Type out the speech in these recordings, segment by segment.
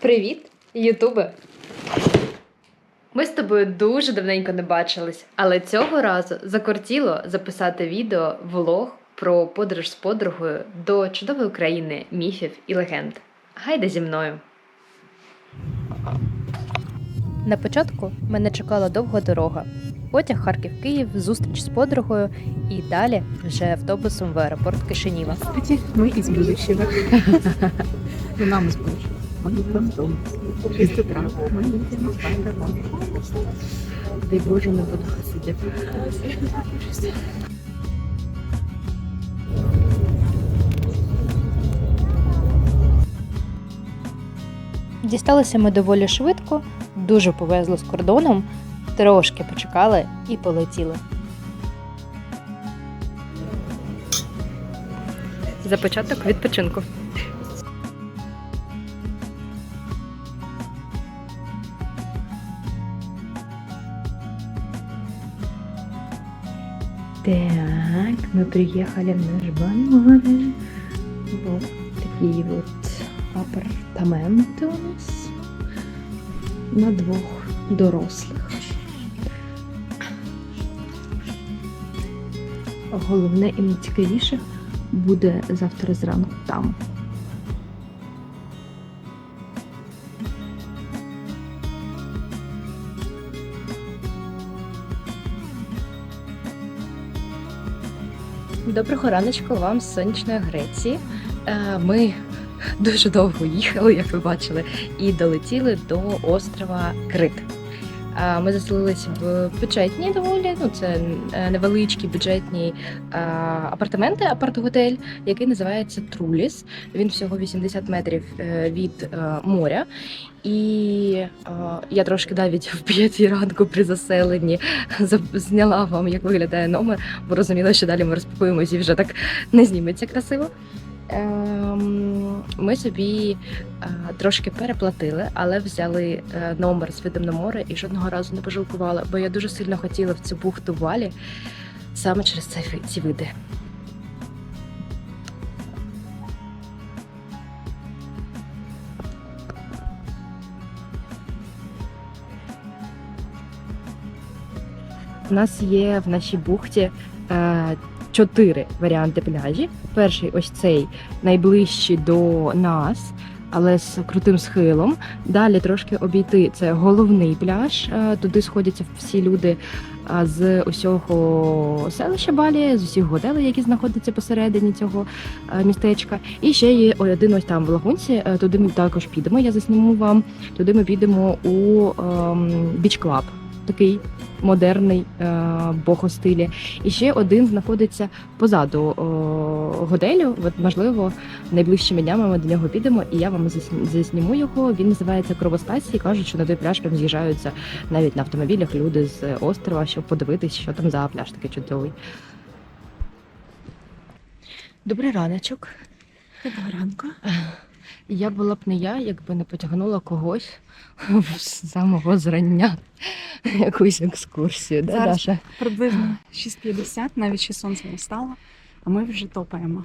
Привіт, Ютубе! Ми з тобою дуже давненько не бачились, але цього разу закортіло записати відео влог про подорож з подругою до чудової країни міфів і легенд. Гайда зі мною. На початку мене чекала довга дорога. Потяг Харків-Київ, зустріч з подругою і далі вже автобусом в аеропорт Кишиніва. Кстати, мы из будущего. Ну, нам из будущего. Дом. В 6 утра. Мы едем. Дай Боже, не буду хасидів. Дісталися ми доволі швидко, дуже повезло з кордоном, трошки почекали і полетіли. За початок відпочинку. Так, мы приехали в наш Баноре. Вот такие вот апартаменты у нас на двох дорослих. Головне і найцікавіше буде завтра зранку там. Доброго раночку вам з сонячної Греції. Е, Ми дуже довго їхали, як ви бачили, і долетіли до острова Крит. Е, Ми заселилися в бюджетні доволі. Ну це е, невеличкі бюджетні е, апартаменти, апарт-готель, який називається Труліс. Він всього 80 метрів від моря. І е, я трошки навіть в п'ятій ранку при заселенні зняла вам, як виглядає номер, бо розуміла, що далі ми розпакуємося і вже так не зніметься красиво. Ем, Ми собі е, трошки переплатили, але взяли е, номер з видом на море і жодного разу не пожалкували, бо я дуже сильно хотіла в цю бухту Балі саме через ці види. У нас є в нашій бухті е, чотири варіанти пляжів. Перший ось цей найближчий до нас, але з крутим схилом. Далі трошки обійти це головний пляж. е, Туди сходяться всі люди е, з усього селища Балі, з усіх готелей, які знаходяться посередині цього е, містечка. І ще є один ось там в лагунці. Туди ми також підемо. Я засніму вам. Туди ми підемо у біч клаб. Такий модерний е, богостилі. І ще один знаходиться позаду готелю. От, можливо, найближчими днями ми до нього підемо, і я вам засніму його. Він називається Кровостасі. Кажуть, що на той пляж прям з'їжджаються навіть на автомобілях люди з острова, щоб подивитись, що там за пляж такий чудовий. Добрий раночок. Доброго ранку. Я була б не я, якби не потягнула когось з самого зрання якусь екскурсію. Да, Зараз Даша? Приблизно 6.50, навіть ще сонце не стало, а ми вже топаємо.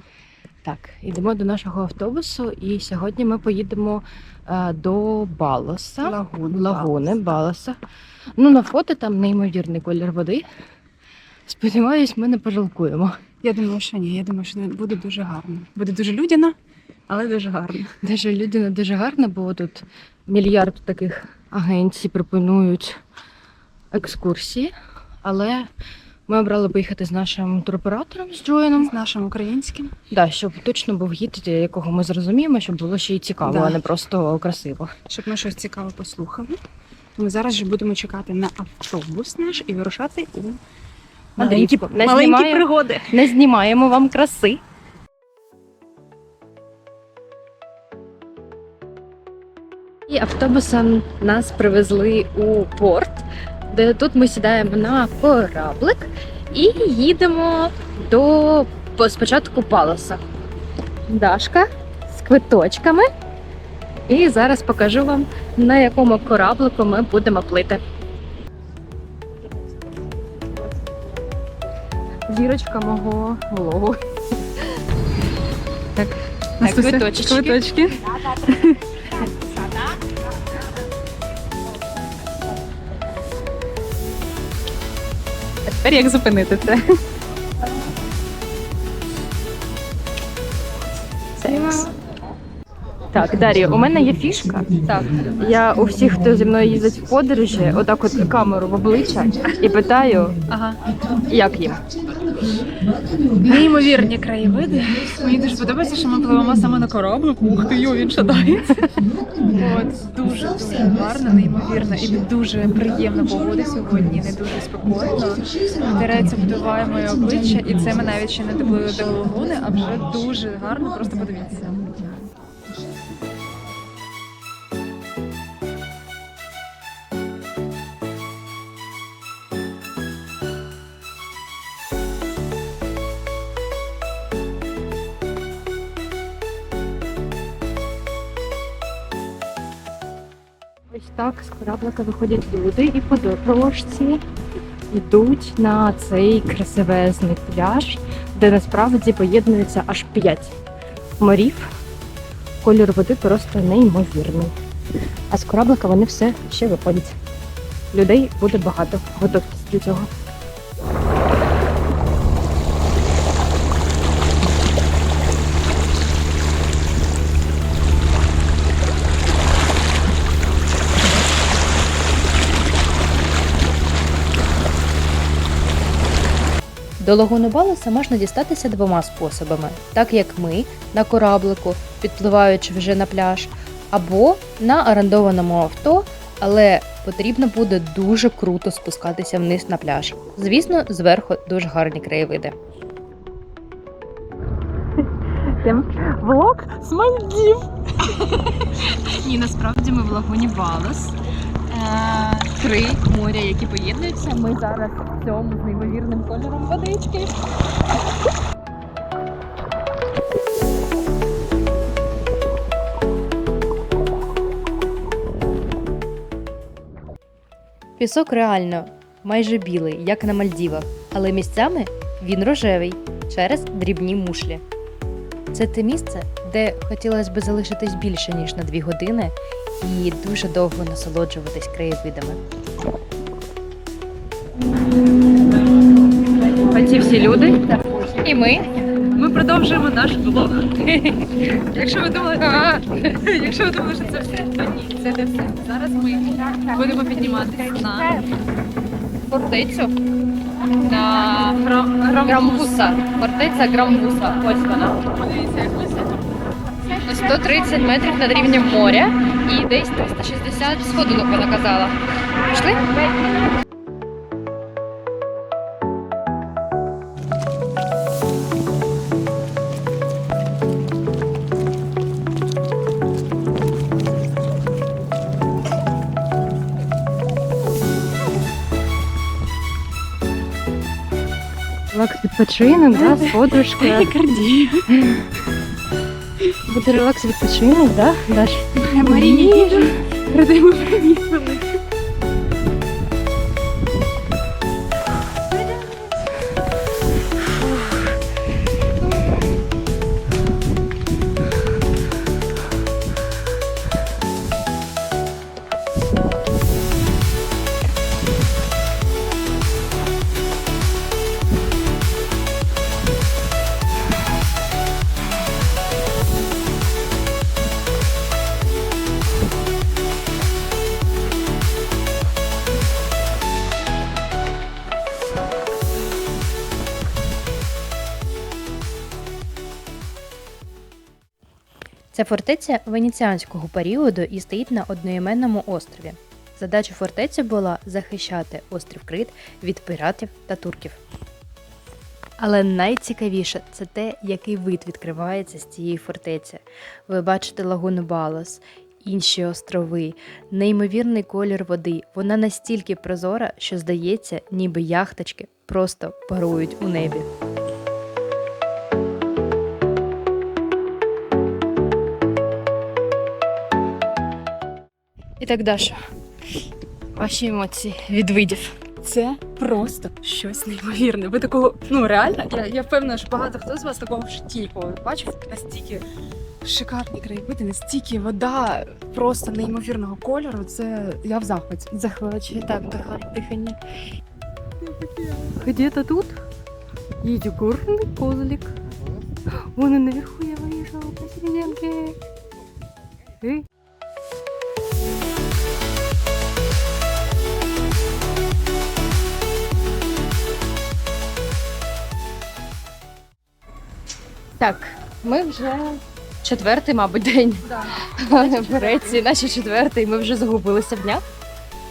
Так, йдемо до нашого автобусу, і сьогодні ми поїдемо е, до Балоса. Лагуни. Лагуни, Балоса. Ну, на фото там неймовірний колір води. Сподіваюсь, ми не пожалкуємо. Я думаю, що ні. Я думаю, що буде дуже гарно. Буде дуже людяно, але дуже гарно. Дуже людина дуже гарна, бо тут мільярд таких агенцій пропонують екскурсії. Але ми обрали поїхати з нашим туроператором, з Джоїном. З нашим українським. Да, щоб точно був гід, якого ми зрозуміємо, щоб було ще й цікаво, Да. а не просто красиво. щоб ми щось цікаве послухали. Ми зараз же будемо чекати на автобус наш і вирушати у маленькі, маленькі знімаю. пригоди. Не знімаємо вам краси. І автобусом нас привезли у порт, де тут ми сідаємо на кораблик і їдемо до спочатку Палоса. Дашка з квиточками. І зараз покажу вам, на якому кораблику ми будемо плити. Зірочка мого влогу. Так, Настуся, квиточечки. квиточки. Тепер як зупинити це? Секс. Так, Дар'я, у мене є фішка. Так. Я у всіх, хто зі мною їздить в подорожі, отак от камеру в обличчя і питаю, Ага. як їм. Неймовірні краєвиди. Мені дуже подобається, що ми пливемо саме на кораблик. Ух ти, він шадається. От дуже дуже гарно, неймовірно і дуже приємна погода сьогодні. Не дуже спокійно. Вітерець вдуває моє обличчя, і це ми навіть ще не доплили до лагуни, а вже дуже гарно. Просто подивіться. Так з кораблика виходять люди і подорожці йдуть на цей красивезний пляж, де насправді поєднується аж п'ять морів. Колір води просто неймовірний. А з кораблика вони все ще виходять. Людей буде багато. Готовтесь до цього. До лагуни Баласа можна дістатися двома способами, так як ми на кораблику, підпливаючи вже на пляж, або на орендованому авто, але потрібно буде дуже круто спускатися вниз на пляж. Звісно, зверху дуже гарні краєвиди. Влог з Мальдів. Ні, насправді ми в лагуні Балас. Три моря, які поєднуються. Ми зараз в цьому з неймовірним кольором водички. Пісок реально майже білий, як на Мальдівах, але місцями він рожевий через дрібні мушлі. Це те місце, де хотілося б залишитись більше ніж на дві години і дуже довго насолоджуватись краєвидами. Оці всі люди. І ми Ми продовжуємо наш влог. Якщо ви думали, а, якщо ви думали, що це все, то ні, це не все. Зараз ми будемо підніматися на фортецю на Грам- Грамбуса. Фортеця Грамбуса. Ось вона. Подивіться, як високо. 130 метрів над рівнем моря і десь 360 сходинок вона казала. Пішли? Відпочинок, да, з подружкою. Буде релакс відпочинок, да, Даш? Маріні, передаємо привіт фортеця венеціанського періоду і стоїть на одноіменному острові. Задача фортеці була захищати острів Крит від піратів та турків. Але найцікавіше це те, який вид відкривається з цієї фортеці. Ви бачите лагуну Балас, інші острови, неймовірний колір води. Вона настільки прозора, що здається, ніби яхточки просто парують у небі. І так, Даша, ваші емоції від видів. Це просто щось неймовірне. Ви такого, ну реально, я, я впевнена, що багато хто з вас такого в житті бачив. Настільки шикарні краєвиди, настільки вода просто неймовірного кольору. Це я в захваті. Захвачує так, дихання. Где-то тут есть горный козлик. Вон наверху я вижу посерединке. Так, ми вже четвертий, мабуть, день в Греції, наче четвертий, ми вже загубилися в днях.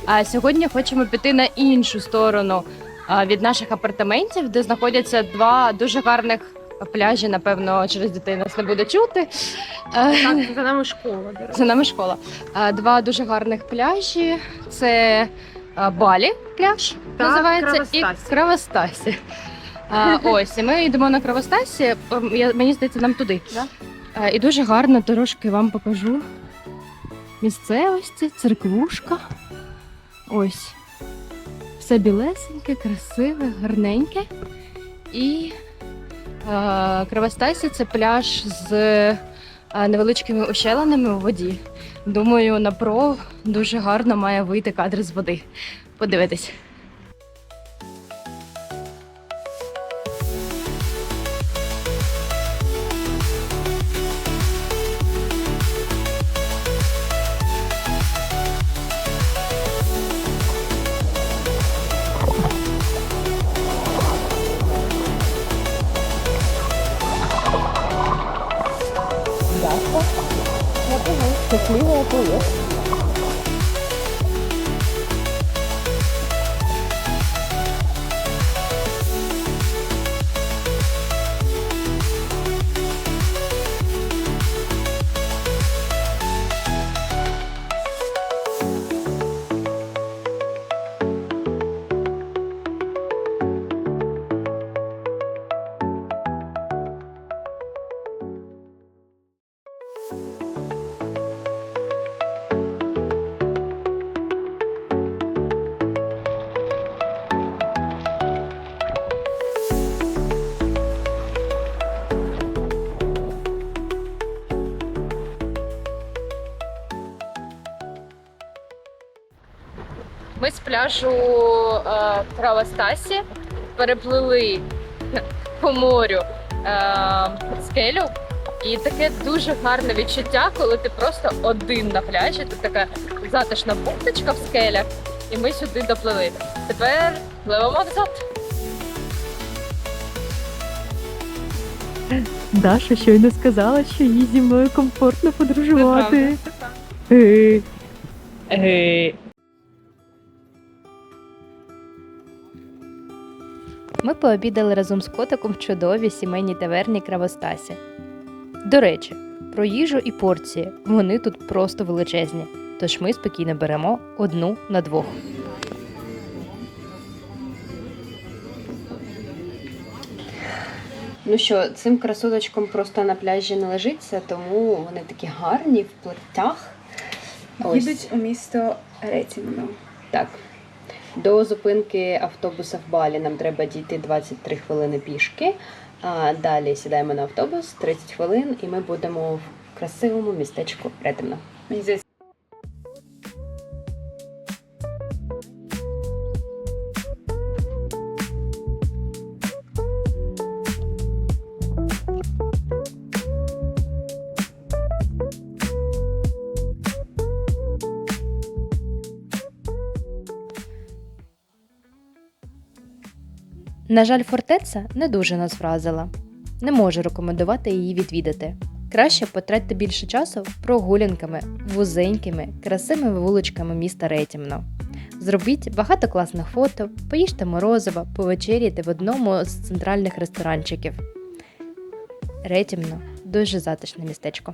А сьогодні хочемо піти на іншу сторону а, від наших апартаментів, де знаходяться два дуже гарних пляжі. Напевно, через дітей нас не буде чути. Так, за нами школа, до речі. За нами школа. А, Два дуже гарних пляжі. Це а, Балі пляж Та називається і Кравостасі. А, ось, і ми йдемо на Кравостасі. Ем, Я, мені здається, нам туди. Да? А, і дуже гарно трошки вам покажу місцевості, церквушка. Ось. Все білесеньке, красиве, гарненьке. І а, Кравостасі це пляж з а, невеличкими ущелинами у воді. Думаю, на про дуже гарно має вийти кадр з води. Подивитись. Щасливо плывет. Ми з пляжу е, Кравостасі переплили по морю е, скелю. І таке дуже гарне відчуття, коли ти просто один на пляжі. Тут така затишна бухточка в скелях, і ми сюди доплили. Тепер пливемо назад. Даша щойно сказала, що їй зі мною комфортно подорожувати. Е, е. Ми пообідали разом з котиком в чудовій сімейній таверні Кравостасі. До речі, про їжу і порції вони тут просто величезні, тож ми спокійно беремо одну на двох. Ну що, цим красоточкам просто на пляжі не лежиться, тому вони такі гарні в платтях. Їдуть у місто Ретімно. Так. До зупинки автобуса в Балі нам треба дійти 23 хвилини пішки. А далі сідаємо на автобус 30 хвилин, і ми будемо в красивому містечку Ретемно. Мені На жаль, фортеця не дуже нас вразила. Не можу рекомендувати її відвідати. Краще потратьте більше часу прогулянками, вузенькими, красивими вуличками міста Ретімно. Зробіть багато класних фото, поїжте морозива, повечеряйте в одному з центральних ресторанчиків. Ретімно дуже затишне містечко.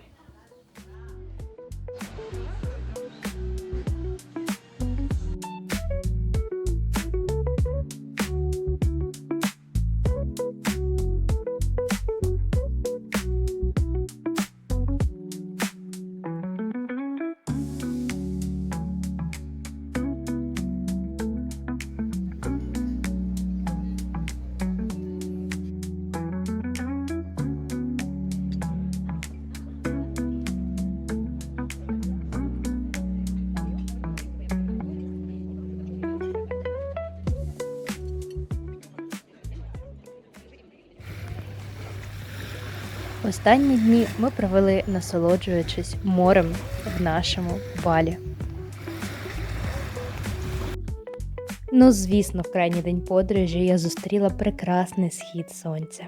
Останні дні ми провели насолоджуючись морем в нашому балі. Ну, звісно, в крайній день подорожі я зустріла прекрасний схід сонця.